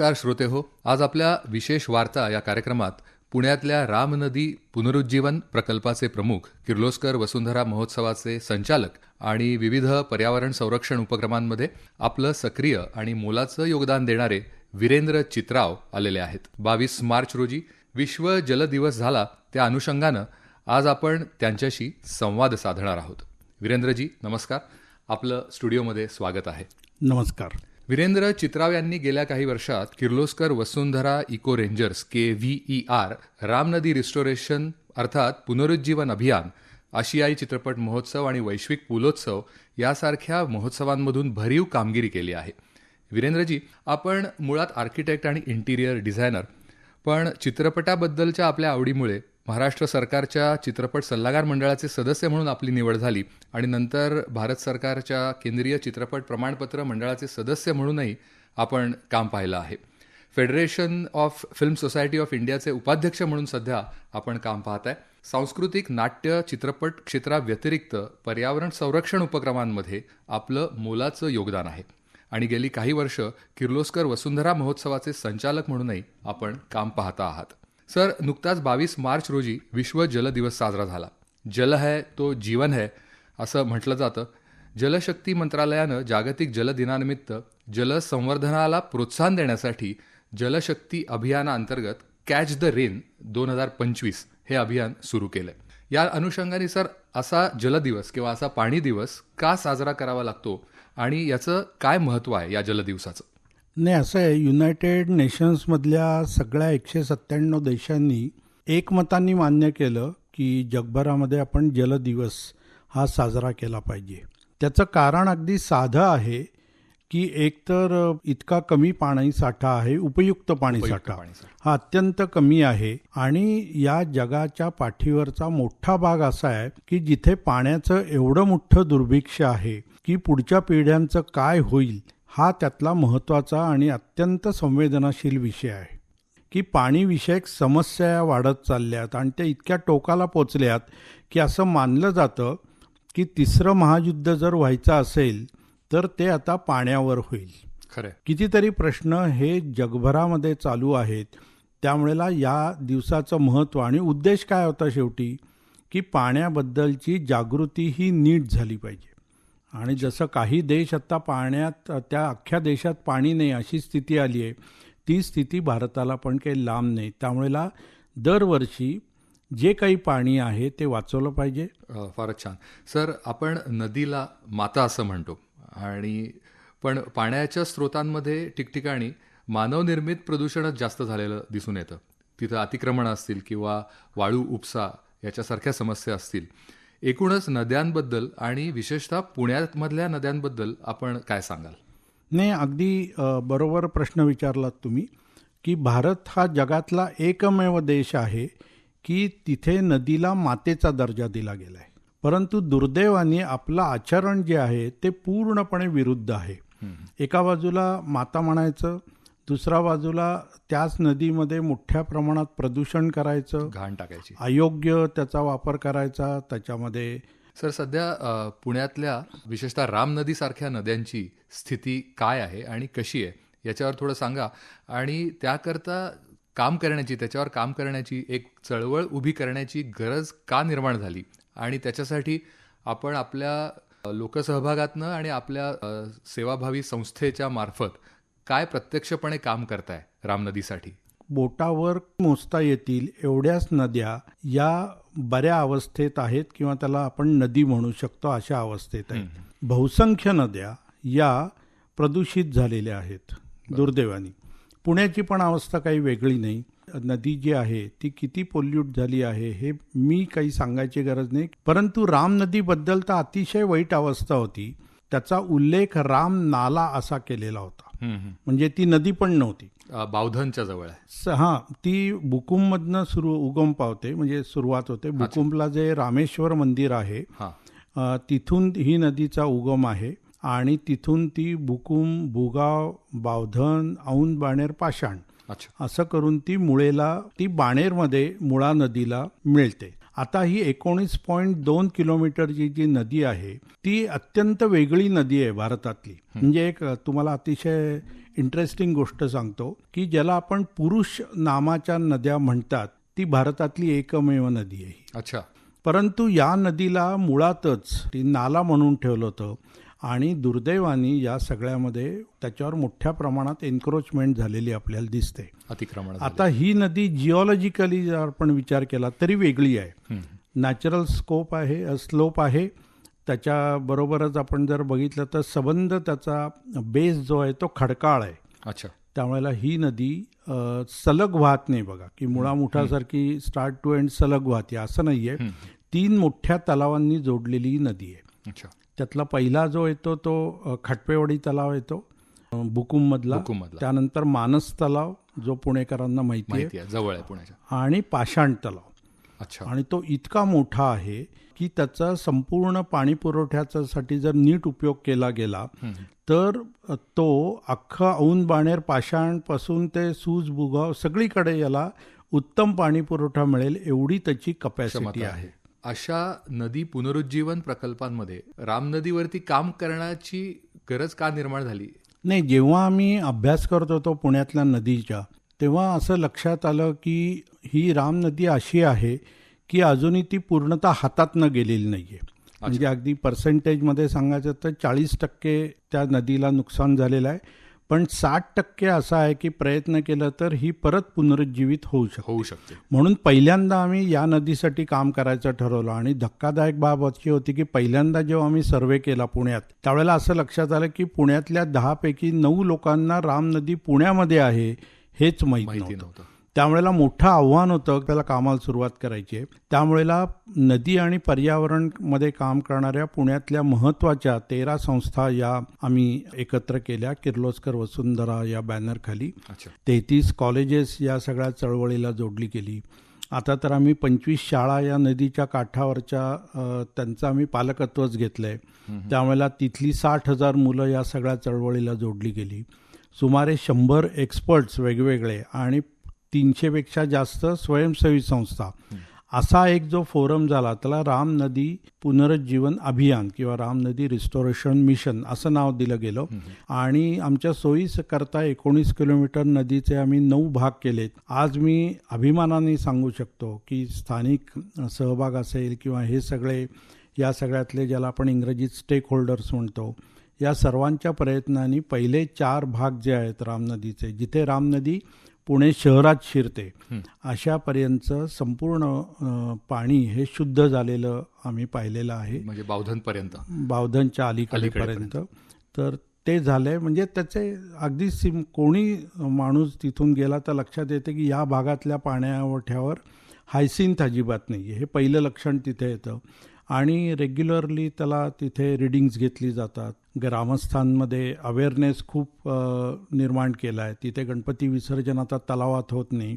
नमस्कार श्रोते हो. आज आपल्या विशेष वार्ता या कार्यक्रमात पुण्यातल्या राम नदी पुनरुज्जीवन प्रकल्पाचे प्रमुख किर्लोस्कर वसुंधरा महोत्सवाचे संचालक आणि विविध पर्यावरण संरक्षण उपक्रमांमध्ये आपलं सक्रिय आणि मोलाचं योगदान देणारे वीरेंद्र चित्राव आलेले आहेत. बावीस मार्च रोजी विश्व जल दिवस झाला त्या अनुषंगानं आज आपण त्यांच्याशी संवाद साधणार आहोत. वीरेंद्रजी नमस्कार. आपलं स्टुडिओमध्ये स्वागत आहे. नमस्कार. वीरेंद्र चित्राव यांनी गेल्या काही वर्षात Kirloskar Vasundhara eco rangers K V E R Ramnadi restoration अर्थात पुनरुज्जीवन अभियान आशियाई चित्रपट महोत्सव आणि वैश्विक पुलोत्सव यासारख्या महोत्सवांमधून भरीव कामगिरी केली आहे. वीरेंद्रजी आपण मुळात आर्किटेक्ट आणि इंटिरियर डिझायनर पण चित्रपटाबद्दलच्या आपल्या आवडीमुळे महाराष्ट्र सरकारच्या चित्रपट सल्लागार मंडळाचे सदस्य म्हणून आपली निवड झाली आणि नंतर भारत सरकारच्या केंद्रीय चित्रपट प्रमाणपत्र मंडळाचे सदस्य म्हणूनही आपण काम पाहिलं आहे. Federation of film society of इंडियाचे उपाध्यक्ष म्हणून सध्या आपण काम पाहत आहे. सांस्कृतिक नाट्य चित्रपट क्षेत्राव्यतिरिक्त पर्यावरण संरक्षण उपक्रमांमध्ये आपलं मोलाचं योगदान आहे. आणि गेली काही वर्ष किर्लोस्कर वसुंधरा महोत्सवाचे संचालक म्हणूनही आपण काम पाहता आहात. सर नुकताच बावीस मार्च रोजी विश्व जल दिवस साजरा झाला. जल है तो जीवन है असं म्हटलं जातं. जलशक्ती मंत्रालयानं जागतिक जल दिनानिमित्त जलसंवर्धनाला प्रोत्साहन देण्यासाठी जलशक्ती अभियानाअंतर्गत कॅच द रेन दोन हजार पंचवीस हे अभियान सुरू केलं. या अनुषंगाने सर असा जल दिवस किंवा असा पाणी दिवस का साजरा करावा लागतो आणि याचं काय महत्त्व आहे या जलदिवसाचं नाही असं आहे. युनायटेड नेशन्समधल्या सगळ्या एकशे सत्त्याण्णव देशांनी एकमतांनी मान्य केलं की जगभरामध्ये आपण जलदिवस हा साजरा केला पाहिजे. त्याचं कारण अगदी साधं आहे की एकतर इतका कमी पाणी साठा आहे उपयुक्त पाणी साठा. हा अत्यंत कमी आहे आणि या जगाच्या पाठीवरचा मोठा भाग असा आहे की जिथे पाण्याचं एवढं मोठं दुर्भिक्ष आहे की पुढच्या पिढ्यांचं काय होईल हा त्यातला महत्त्वाचा आणि अत्यंत संवेदनाशील विषय आहे. की पाणीविषयक समस्या वाढत चालल्यात आणि त्या इतक्या टोकाला पोचल्यात की असं मानलं जातं की तिसरं महायुद्ध जर व्हायचं असेल तर ते आता पाण्यावर होईल. खरं कितीतरी प्रश्न हे जगभरामध्ये चालू आहेत. त्यामुळेला या दिवसाचं महत्त्व आणि उद्देश काय होता शेवटी? की पाण्याबद्दलची जागृती ही नीट झाली पाहिजे. आणि जसं काही देश आत्ता पाण्यात त्या अख्ख्या देशात पाणी नाही अशी स्थिती आली आहे ती स्थिती भारताला पण काही लांब नाही. त्यामुळेला दरवर्षी जे काही पाणी आहे ते वाचवलं पाहिजे. फारच छान. सर आपण नदीला माता असं म्हणतो आणि पण पाण्याच्या स्रोतांमध्ये ठिकठिकाणी मानवनिर्मित प्रदूषणच जास्त झालेलं दिसून येतं. तिथं अतिक्रमण असतील किंवा वाळू उपसा याच्यासारख्या समस्या असतील. एकूणच नद्यांबद्दल आणि विशेषतः पुण्यामधल्या नद्यांबद्दल आपण काय सांगाल? नाही अगदी बरोबर प्रश्न विचारलात तुम्ही की भारत हा जगातला एकमेव देश आहे की तिथे नदीला मातेचा दर्जा दिला गेला आहे परंतु दुर्दैवाने आपलं आचरण जे आहे ते पूर्णपणे विरुद्ध आहे. एका बाजूला माता म्हणायचं दुसऱ्या बाजूला त्याच नदीमध्ये मोठ्या प्रमाणात प्रदूषण करायचं घाण टाकायची. अयोग्य त्याचा वापर करायचा त्याच्यामध्ये सर सध्या पुण्यातल्या विशेषतः राम नदीसारख्या नद्यांची स्थिती काय आहे आणि कशी आहे याच्यावर थोडं सांगा. आणि त्याकरता काम करण्याची त्याच्यावर काम करण्याची एक चळवळ उभी करण्याची गरज का निर्माण झाली? आणि त्याच्यासाठी आपण आपल्या लोकसहभागातनं आणि आपल्या सेवाभावी संस्थेच्या मार्फत काय प्रत्यक्षपणे काम करताय रामनदीसाठी बोटावर मोजता येतील एवढ्याच नद्या या बऱ्या अवस्थेत आहेत किंवा त्याला आपण नदी म्हणू शकतो अशा अवस्थेत आहेत. बहुसंख्य नद्या या प्रदूषित झालेल्या आहेत दुर्दैवानी. पुण्याची पण अवस्था काही वेगळी नाही. नदी जी आहे ती किती पोल्यूट झाली आहे हे मी काही सांगायची गरज नाही. परंतु राम नदीबद्दल तर अतिशय वाईट अवस्था होती. त्याचा उल्लेख राम नाला असा केलेला होता. म्हणजे ती नदी पण नव्हती. बावधनच्या जवळ आहे. हा ती बुकुममधनं सुरू उगम पावते म्हणजे सुरुवात होते. बुकुमला जे रामेश्वर मंदिर आहे तिथून ही नदीचा उगम आहे आणि तिथून ती बुकुम भुगाव बावधन औंद बाणेर पाषाण असं करून ती मुळेला ती बाणेरमध्ये मुळा नदीला मिळते. आता ही एकोणीस पॉईंट दोन किलोमीटरची जी नदी आहे ती अत्यंत वेगळी नदी आहे भारतातली. म्हणजे एक तुम्हाला अतिशय इंटरेस्टिंग गोष्ट सांगतो की ज्याला आपण पुरुष नामाच्या नद्या म्हणतात ती भारतातली एकमेव नदी आहे. ही. अच्छा. परंतु या नदीला मुळातच ती नाला म्हणून ठेवलं होतं आणि दुर्दैवाने या सगळ्यामध्ये त्याच्यावर मोठ्या प्रमाणात एन्क्रोचमेंट झालेली आपल्याला दिसते. अतिक्रमण. आता ही नदी जिओलॉजिकली जर आपण विचार केला तरी वेगळी आहे. नॅचरल स्कोप आहे स्लोप आहे. त्याच्याबरोबरच आपण जर बघितलं तर सबंध त्याचा बेस जो आहे तो खडकाळ आहे. अच्छा. त्यावेळेला ही नदी सलग वाहत नाही बघा. की मुळामुठासारखी स्टार्ट टू एंड सलग वाहते. असं नाहीये. तीन मोठ्या तलावांनी जोडलेली ही नदी आहे. अच्छा. त्यातला पहिला जो येतो तो खटपेवाडी तलाव येतो. बुकुममधला. त्यानंतर मानस तलाव जो पुणेकरांना माहिती आहे. जवळ आहे पुण्याच्या. आणि पाषाण तलाव. अच्छा. आणि तो इतका मोठा आहे की त्याचा संपूर्ण पाणी पुरवठ्यासाठी जर नीट उपयोग केला गेला तर तो अख्खा औंध बाणेर पाषाणपासून ते सूज बुगाव सगळीकडे याला उत्तम पाणी पुरवठा मिळेल एवढी त्याची कपॅसिटी आहे. अशा नदी पुनरुज्जीवन प्रकल्पांमध्ये राम नदीवरती काम करण्याची गरज का निर्माण झाली? नाही जेव्हा आम्ही अभ्यास करत होतो पुण्यातल्या नदीच्या तेव्हा असं लक्षात आलं की ही राम नदी अशी आहे की अजूनही ती पूर्णतः हातातनं गेलेली नाहीये. म्हणजे अगदी पर्सेंटेजमध्ये सांगायचं तर चाळीस टक्के त्या नदीला नुकसान झालेलं आहे. पण साठ टक्के असं आहे की प्रयत्न केला तर ही परत पुनरुज्जीवित होऊ शकते. होऊ शकते. म्हणून पहिल्यांदा आम्ही या नदीसाठी काम करायचं ठरवलं आणि धक्कादायक बाब अशी होती की पहिल्यांदा जेव्हा आम्ही सर्वे केला पुण्यात त्यावेळेला असं लक्षात आलं की पुण्यातल्या दहापैकी नऊ लोकांना राम नदी पुण्यामध्ये आहे हेच माहीत नव्हतं. त्यावेळेला मोठं आव्हान होतं त्याला कामाला सुरुवात करायची आहे. त्यामुळेला नदी आणि पर्यावरणमध्ये काम करणाऱ्या पुण्यातल्या महत्त्वाच्या तेरा संस्था या आम्ही एकत्र केल्या किर्लोस्कर वसुंधरा या बॅनरखाली. तेहतीस कॉलेजेस या सगळ्या चळवळीला जोडली गेली. आता तर आम्ही पंचवीस शाळा या नदीच्या काठावरच्या त्यांचं आम्ही पालकत्वच घेतलं आहे त्यावेळेला तिथली साठ हजार मुलं या सगळ्या चळवळीला जोडली गेली. सुमारे शंभर एक्सपर्ट्स वेगवेगळे आणि तीनशेपेक्षा जास्त स्वयंसेवी संस्था. असा एक जो फोरम झाला त्याला राम नदी पुनरुज्जीवन अभियान किंवा राम नदी रिस्टोरेशन मिशन असं नाव दिलं गेलं. आणि आमच्या सोयीस करता एकोणीस किलोमीटर नदीचे आम्ही नऊ भाग केलेत. आज मी अभिमानाने सांगू शकतो की स्थानिक सहभाग असेल किंवा हे सगळे या सगळ्यातले ज्याला आपण इंग्रजीत स्टेक होल्डर्स म्हणतो या सर्वांच्या प्रयत्नांनी पहिले चार भाग जे आहेत राम नदीचे जिथे राम नदी पुणे शहरात शिरते अशापर्यंत संपूर्ण पाणी हे शुद्ध झालेलं आम्ही पाहिलेलं आहे. म्हणजे बावधनपर्यंत. बावधनच्या अलीकडेपर्यंत. तर ते झालंय म्हणजे त्याचे अगदी सिम कोणी माणूस तिथून गेला तर लक्षात येते की या भागातल्या पाण्यावठ्यावर हायसिंथ अजिबात नाही हे पहिलं लक्षण तिथे येतं. आणि रेग्युलरली त्याला तिथे रिडिंग्स घेतली जातात. ग्रामस्थांमध्ये अवेअरनेस खूप निर्माण केला आहे. तिथे गणपती विसर्जन आता तलावात होत नाही.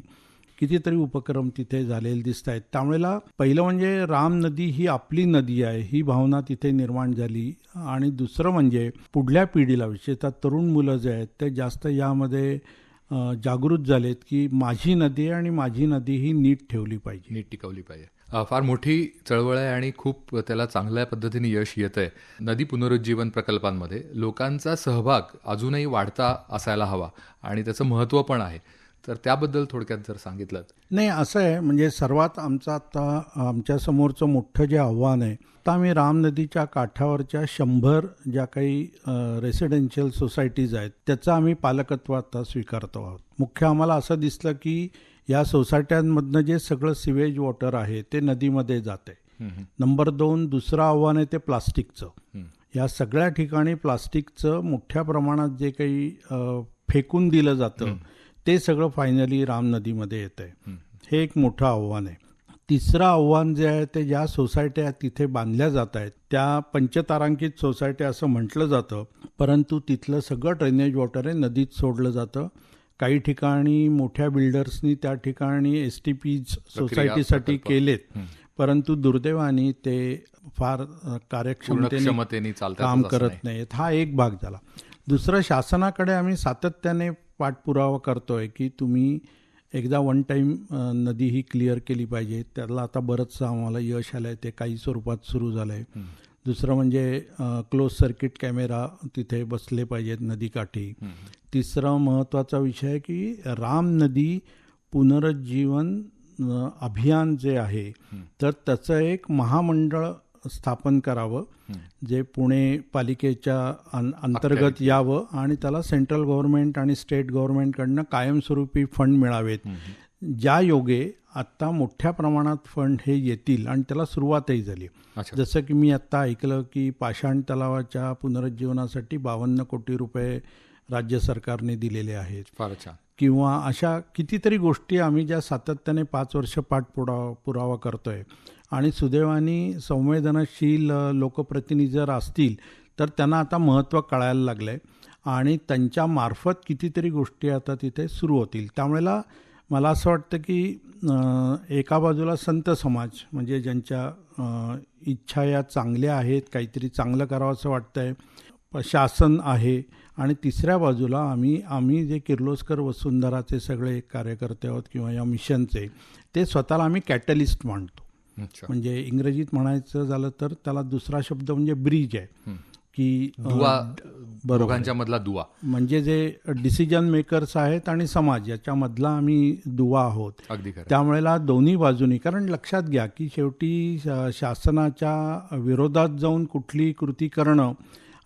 कितीतरी उपक्रम तिथे झालेले दिसत आहेत. त्यामुळेला पहिलं म्हणजे राम नदी ही आपली नदी आहे ही भावना तिथे निर्माण झाली. आणि दुसरं म्हणजे पुढल्या पिढीला विशेषतः तरुण मुलं जे आहेत ते जास्त यामध्ये जागृत झालेत की माझी नदी आहे आणि माझी नदी ही नीट ठेवली पाहिजे. नीट टिकवली पाहिजे. फार मोठी चळवळ आहे आणि खूप त्याला चांगल्या पद्धतीने यश येत आहे. नदी पुनरुज्जीवन प्रकल्पांमध्ये लोकांचा सहभाग अजूनही वाढता असायला हवा आणि त्याचं महत्त्व पण आहे. तर त्याबद्दल थोडक्यात जर सांगितलं नाही असं आहे म्हणजे सर्वात आमचं आत्ता आमच्यासमोरचं मोठं जे आव्हान आहे तर आम्ही राम नदीच्या काठावरच्या शंभर ज्या काही रेसिडेन्शियल सोसायटीज आहेत त्याचं आम्ही पालकत्व आता स्वीकारतो आहोत. मुख्य आम्हाला असं दिसलं की या सोसायट्यांमधनं जे सगळं सिवेज वॉटर आहे ते नदीमध्ये जाते नंबर दोन दुसरं आव्हान आहे ते प्लास्टिकचं. या सगळ्या ठिकाणी प्लास्टिकचं मोठ्या प्रमाणात जे काही फेकून दिलं जातं ते सगळं फायनली राम नदीमध्ये येत आहे हे एक मोठं आव्हान आहे. तिसरं आव्हान जे आहे ते ज्या सोसायट्या तिथे बांधल्या जात आहेत त्या पंचतारांकित सोसायट्या असं म्हटलं जातं परंतु तिथलं सगळं ड्रेनेज वॉटर आहे नदीत सोडलं जातं. काही ठिकाणी मोठ्या बिल्डर्सनी त्या ठिकाणी एस टी पीज सोसायटीसाठी. केलेत. परंतु दुर्दैवाने ते फार कार्यक्षमतेने काम करत नाहीत हा एक भाग झाला. दुसरं शासनाकडे आम्ही सातत्याने पाठपुरावा करतोय की तुम्ही एकदा वन टाईम नदी ही क्लिअर केली पाहिजे. त्याला आता बरंचसं आम्हाला यश आलं आहे ते काही स्वरूपात सुरू झालं आहे दुसरं म्हणजे क्लोज सर्किट कॅमेरा तिथे बसले पाहिजेत नदीकाठी तिसरा महत्त्वाचा विषय की राम नदी पुनरुज्जीवन अभियान जे आहे तर त्याचं एक महामंडळ स्थापन करावं जे पुणे पालिकेच्या अंतर्गत यावं आणि त्याला सेंट्रल गव्हर्नमेंट आणि स्टेट गव्हर्नमेंटकडनं कायमस्वरूपी फंड मिळावेत. ज्या योगे आत्ता मोठ्या प्रमाणात फंड हे येतील आणि त्याला सुरुवातही झाली. जसं की मी आत्ता ऐकलं की पाषाण तलावाच्या पुनरुज्जीवनासाठी बावन्न कोटी रुपये राज्य सरकारने दिलेले आहेत. छान. किंवा अशा कितीतरी गोष्टी आम्ही ज्या सातत्याने पाच वर्ष पाठपुरावा पुरावा करतोय. आणि सुदैवानी संवेदनशील लोकप्रतिनिधी जर असतील तर त्यांना आता महत्त्व कळायला लागलं आहे आणि त्यांच्या मार्फत कितीतरी गोष्टी आता तिथे सुरू होतील. त्यामुळेला मला असं वाटतं की एका बाजूला संत समाज म्हणजे ज्यांच्या इच्छा या चांगल्या आहेत काहीतरी चांगलं करावं असं वाटतंय प- शासन आहे. आणि तिसऱ्या बाजूला आम्ही आम्ही जे किर्लोस्कर वसुंधराचे सगळे कार्यकर्ते आहोत किंवा या मिशनचे ते स्वतःला आम्ही कॅटलिस्ट अच्छा. म्हणजे इंग्रजीत म्हणायचं झालं तर त्याला दुसरा शब्द म्हणजे ब्रिज आहे. की दुवा बरोबर. दोघांच्या मधला दुवा. म्हणजे जे डिसिजन मेकर्स आहेत आणि समाज याच्यामधला आम्ही दुवा आहोत. अगदी त्यामुळेला दोन्ही बाजूनी कारण लक्षात घ्या की शेवटी शासनाच्या विरोधात जाऊन कुठली कृती करणं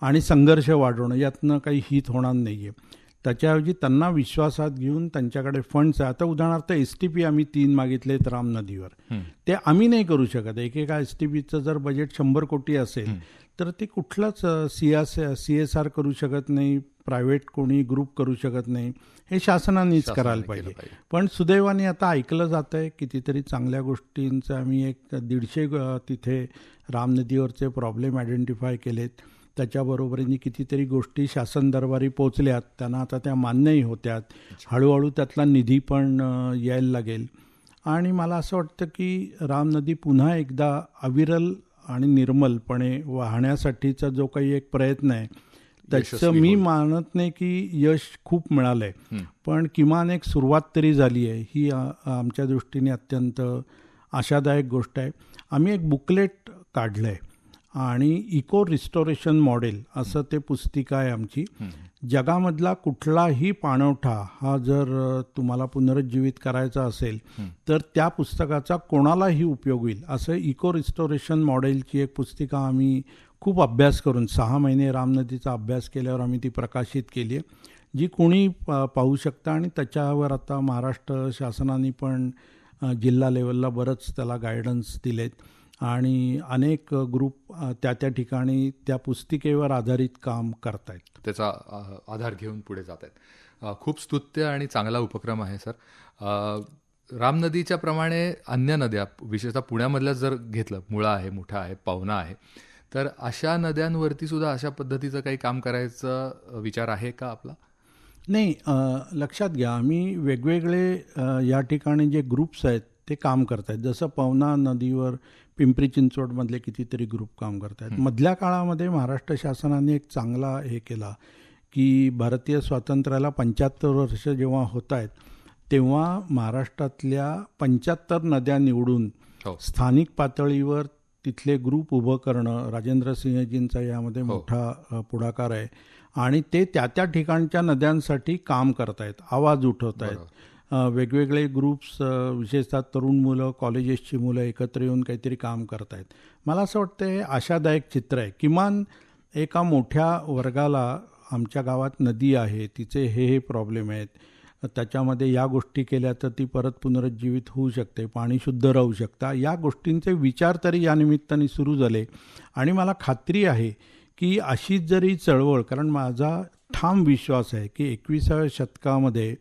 आणि संघर्ष वाढवणं यातनं काही हित होणार नाही आहे त्याच्याऐवजी त्यांना विश्वासात घेऊन त्यांच्याकडे फंड्स आहे. आता उदाहरणार्थ एस टी पी आम्ही तीन मागितलेत राम नदीवर. ते आम्ही नाही करू शकत. एकेका एस टी पीचं जर बजेट शंभर कोटी असेल तर ते कुठलंच C S C S R करू शकत नाही प्रायव्हेट कोणी ग्रुप करू शकत नाही हे शासनानेच शासनाने करायला पाहिजे. पण सुदैवाने आता ऐकलं जात आहे कितीतरी चांगल्या गोष्टींचं. आम्ही एक दीडशे तिथे राम नदीवरचे प्रॉब्लेम आयडेंटिफाय केलेत. त्याच्याबरोबरीने कितीतरी गोष्टी शासन दरबारी पोचल्यात त्यांना आता त्या मान्यही होत्यात. हळूहळू त्यातला निधी पण यायला लागेल. आणि मला असं वाटतं की राम नदी पुन्हा एकदा अविरल आणि निर्मलपणे वाहण्यासाठीचा जो काही एक प्रयत्न आहे त्याचं मी. मानत नाही की यश खूप मिळालंय हं. पण किमान एक सुरुवात तरी झाली आहे ही आमच्या दृष्टीने अत्यंत आशादायक गोष्ट आहे आम्ही एक बुकलेट काढलं आहे आणि इको रिस्टोरेशन मॉडेल असं ते पुस्तिका आहे आमची जगामधला कुठलाही पाणवठा हा जर तुम्हाला पुनरुज्जीवित करायचा असेल तर त्या पुस्तकाचा कोणालाही उपयोग होईल. असं इको रिस्टोरेशन मॉडेलची एक पुस्तिका आम्ही खूप अभ्यास करून सहा महिने रामनदीचा अभ्यास केल्यावर आम्ही ती प्रकाशित केली आहे. जी कोणी प- पाहू शकतं आणि त्याच्यावर आता महाराष्ट्र शासनाने पण जिल्हा लेवलला बरंच त्याला गायडन्स दिलेत. आणि अनेक ग्रुप त्या त्या ठिकाणी त्या पुस्तिकेवर आधारित काम करतायत. त्याचा आधार घेऊन पुढे जात आहेत खूप स्तुत्य आणि चांगला उपक्रम आहे सर. राम नदीच्या प्रमाणे अन्य नद्या विशेषतः पुण्यामधल्या जर घेतलं मुळा आहे मुठा आहे पावना आहे तर अशा नद्यांवरती सुद्धा अशा पद्धतीचं काही काम करायचं विचार आहे का आपला? नाही लक्षात घ्या आम्ही वेगवेगळे या ठिकाणी जे ग्रुप्स आहेत ते काम करत आहेत जसं पवना नदीवर पिंपरी चिंचवडमधले कितीतरी ग्रुप काम करत आहेत मधल्या काळामध्ये महाराष्ट्र शासनाने एक चांगला हे केला की भारतीय स्वातंत्र्याला पंच्याहत्तर वर्ष जेव्हा होत आहेत तेव्हा महाराष्ट्रातल्या पंच्याहत्तर नद्या निवडून हो. स्थानिक पातळीवर तिथले ग्रुप उभं करणं राजेंद्र सिंहजींचा यामध्ये हो. मोठा पुढाकार आहे. आणि ते त्या त्या ठिकाणच्या नद्यांसाठी काम करतायत. आवाज उठवत आहेत. वेगवेगळे ग्रुप्स विशेषतः तरुण मुलं कॉलेजेसची मुलं एकत्र येऊन काहीतरी काम करत आहेत मला असं वाटतं हे आशादायक चित्र आहे. किमान एका मोठ्या वर्गाला आमच्या गावात नदी आहे तिचे हे हे प्रॉब्लेम आहेत. त्याच्यामध्ये या गोष्टी केल्या तर ती परत पुनरुज्जीवित होऊ शकते पाणी शुद्ध राहू शकता. या गोष्टींचे विचार तरी या निमित्ताने सुरू झाले. आणि मला खात्री आहे की अशीच जरी चळवळ कारण माझा ठाम विश्वास आहे की एकविसाव्या शतकामध्ये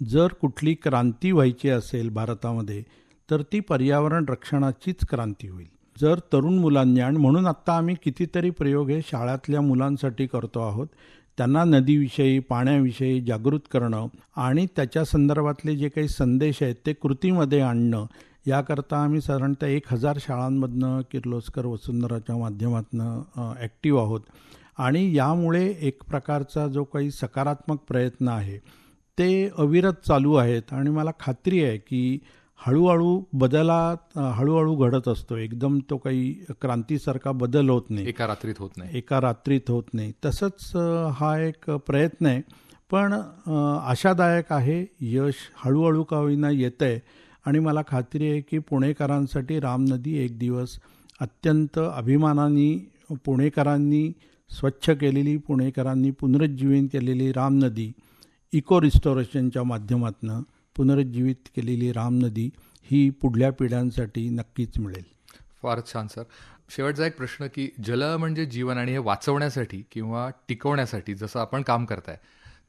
जर कुठली क्रांती व्हायची असेल भारतामध्ये तर ती पर्यावरण रक्षणाचीच क्रांती होईल. जर तरुण मुलांनी आणि म्हणून आत्ता आम्ही कितीतरी प्रयोग हे शाळातल्या मुलांसाठी करतो आहोत त्यांना नदीविषयी पाण्याविषयी जागृत करणं आणि त्याच्या संदर्भातले जे काही संदेश आहेत ते कृतीमध्ये आणणं याकरता आम्ही साधारणतः एक हजार शाळांमधनं किर्लोस्कर वसुंधराच्या माध्यमातून ॲक्टिव्ह आहोत. आणि यामुळे एक प्रकारचा जो काही सकारात्मक प्रयत्न आहे ते अविरत चालू आहेत आणि मला खात्री आहे की हळूहळू बदलात हळूहळू घडत असतो. एकदम तो काही क्रांतीसारखा बदल होत नाही. एका रात्रीत होत नाही. एका रात्रीत होत नाही. तसंच हा एक प्रयत्न आहे. पण आशादायक आहे यश हळूहळू का होईना येतं आहे आणि मला खात्री आहे की पुणेकरांसाठी रामनदी एक दिवस अत्यंत अभिमानाने पुणेकरांनी स्वच्छ केलेली पुणेकरांनी पुनरुज्जीवित केलेली रामनदी इको रिस्टॉरेशनच्या माध्यमातून पुनरुज्जीवित केलेली राम नदी ही पुढल्या पिढ्यांसाठी नक्कीच मिळेल. फारच छान सर. शेवटचा एक प्रश्न की जल म्हणजे जीवन आणि हे वाचवण्यासाठी किंवा टिकवण्यासाठी जसं आपण काम करताय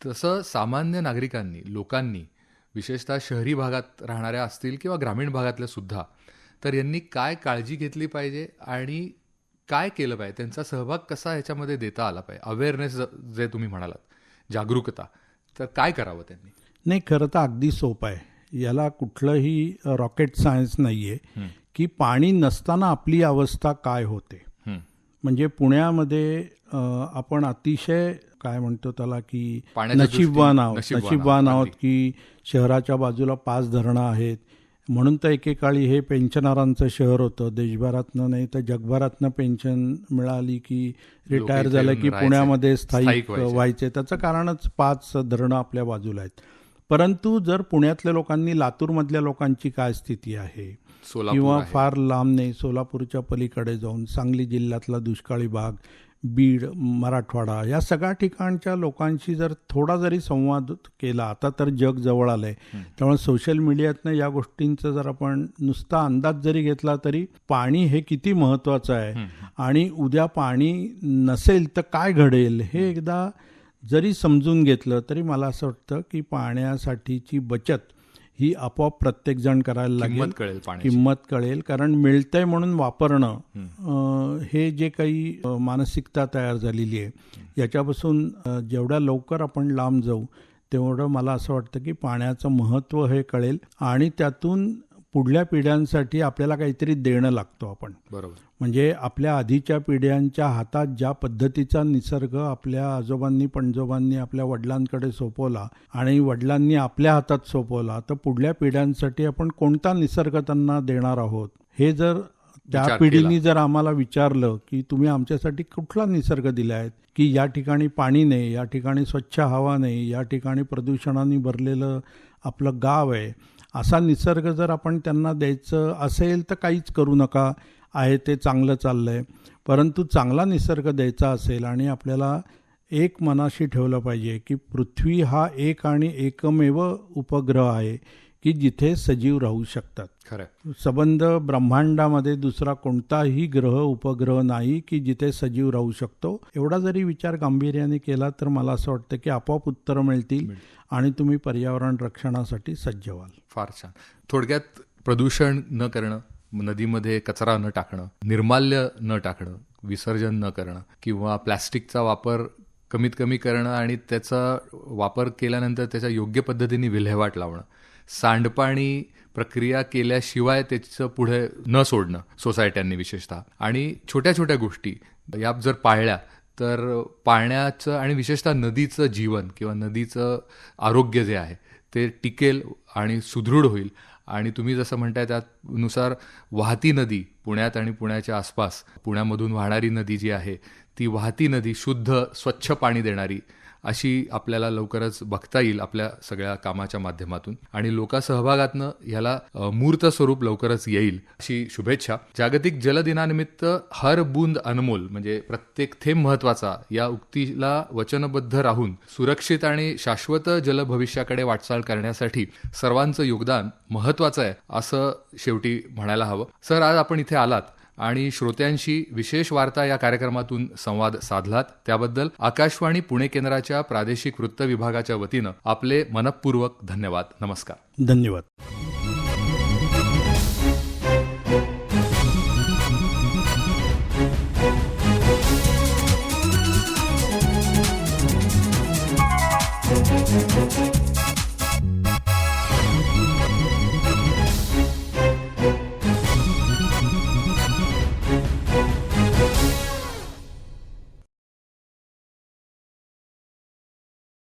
तसं सामान्य नागरिकांनी लोकांनी विशेषतः शहरी भागात राहणाऱ्या असतील किंवा ग्रामीण भागातल्या सुद्धा तर यांनी काय काळजी घेतली पाहिजे आणि काय केलं पाहिजे? त्यांचा सहभाग कसा ह्याच्यामध्ये देता आला पाहिजे? अवेअरनेस जे तुम्ही म्हणालात जागरूकता तर काय करावं त्यांनी? नाही खरं तर अगदी सोपं आहे. याला कुठलंही रॉकेट सायन्स नाही आहे की पाणी नसताना आपली अवस्था काय होते. म्हणजे पुण्यामध्ये आपण अतिशय काय म्हणतो त्याला की नशीबवान आहोत नशीबवान आहोत की शहराच्या बाजूला पाच धरणं आहेत म्हणून तर एकेकाळी हे पेन्शनरांचं शहर होतं देशभरातनं नाही तर जगभरातनं पेन्शन मिळाली की रिटायर झालं की. पुण्यामध्ये स्थायिक व्हायचे. त्याचं कारणच पाच धरणं आपल्या बाजूला आहेत परंतु जर पुण्यातल्या लोकांनी लातूरमधल्या लोकांची काय स्थिती आहे किंवा. फार लांब नाही सोलापूरच्या पलीकडे जाऊन सांगली जिल्ह्यातला दुष्काळी भाग बीड मराठवाडा या सगळ्या ठिकाणच्या लोकांशी जर थोडा जरी संवाद केला आता तर जग जवळ आलंय. त्यामुळे सोशल मीडियातनं या गोष्टींचा जर आपण नुसता अंदाज जरी घेतला तरी पाणी हे किती महत्वाचं आहे. आणि उद्या पाणी नसेल तर काय घडेल हे एकदा जरी समजून घेतलं तरी मला असं वाटतं की पाण्यासाठीची बचत ही आपोआप प्रत्येकजण करायला लागेल. कळेल किंमत कळेल कारण मिळतंय म्हणून वापरणं हे जे काही मानसिकता तयार झालेली आहे याच्यापासून जेवढ्या लवकर आपण लांब जाऊ तेवढं मला असं वाटतं की पाण्याचं महत्त्व हे कळेल आणि त्यातून पुढल्या पिढ्यांसाठी आपल्याला काहीतरी देणं लागतो आपण. बरोबर. म्हणजे आपल्या आधीच्या पिढ्यांच्या हातात ज्या पद्धतीचा निसर्ग आपल्या आजोबांनी पणजोबांनी आपल्या वडिलांकडे सोपवला आणि वडिलांनी आपल्या हातात सोपवला तर पुढल्या पिढ्यांसाठी आपण कोणता निसर्ग त्यांना देणार आहोत? हे जर त्या पिढीने जर आम्हाला विचारलं की तुम्ही आमच्यासाठी कुठला निसर्ग दिलाय की या ठिकाणी पाणी नाही या ठिकाणी स्वच्छ हवा नाही या ठिकाणी प्रदूषणाने भरलेलं आपलं गाव आहे असा निसर्ग जर आपण त्यांना द्यायचं असेल तर काहीच करू नका. आहे ते चांगलं चाललंय. परंतु चांगला निसर्ग द्यायचा असेल आणि आपल्याला एक मनाशी ठेवलं पाहिजे की पृथ्वी हा एक आणि एकमेव उपग्रह आहे. की जिथे सजीव राहू शकतात. खरं. सबंध ब्रह्मांडामध्ये दुसरा कोणताही ग्रह उपग्रह नाही की जिथे सजीव राहू शकतो. एवढा जरी विचार गांभीर्याने केला तर मला असं वाटतं की आपोआप उत्तरं मिळतील आणि तुम्ही पर्यावरण रक्षणासाठी सज्ज व्हाल. फार छान. थोडक्यात प्रदूषण न करणं नदीमध्ये कचरा न टाकणं निर्माल्य न टाकणं विसर्जन न करणं किंवा प्लॅस्टिकचा वापर कमीत कमी करणं आणि त्याचा वापर केल्यानंतर त्याच्या योग्य पद्धतीने विल्हेवाट लावणं सांडपाणी प्रक्रिया केल्याशिवाय त्याचं पुढे न सोडणं सोसायट्यांनी विशेषतः. आणि छोट्या छोट्या गोष्टी या जर पाळल्या तर पाण्याचं आणि विशेषतः नदीचं जीवन किंवा नदीचं आरोग्य जे आहे ते टिकेल आणि सुदृढ होईल. आणि तुम्ही जसं म्हणताय त्यानुसार वाहती नदी पुण्यात आणि पुण्याच्या आसपास पुण्यामधून वाहणारी नदी जी आहे ती वाहती नदी शुद्ध स्वच्छ पाणी देणारी अशी आपल्याला लवकरच बघता येईल आपल्या सगळ्या कामाच्या माध्यमातून. आणि लोकसहभागातनं ह्याला मूर्त स्वरूप लवकरच येईल अशी शुभेच्छा. जागतिक जल दिनानिमित्त हर बूंद अनमोल म्हणजे प्रत्येक थेंब महत्त्वाचा या उक्तीला वचनबद्ध राहून सुरक्षित आणि शाश्वत जल भविष्याकडे वाटचाल करण्यासाठी सर्वांचं योगदान महत्वाचं आहे असं शेवटी म्हणायला हवं. सर आज आपण इथे आलात. आणि श्रोत्यांशी विशेष वार्ता या कार्यक्रमातून संवाद साधलात. त्याबद्दल आकाशवाणी पुणे केंद्राच्या प्रादेशिक वृत्त विभागाच्या वतीनं आपले मनपूर्वक धन्यवाद. नमस्कार. धन्यवाद.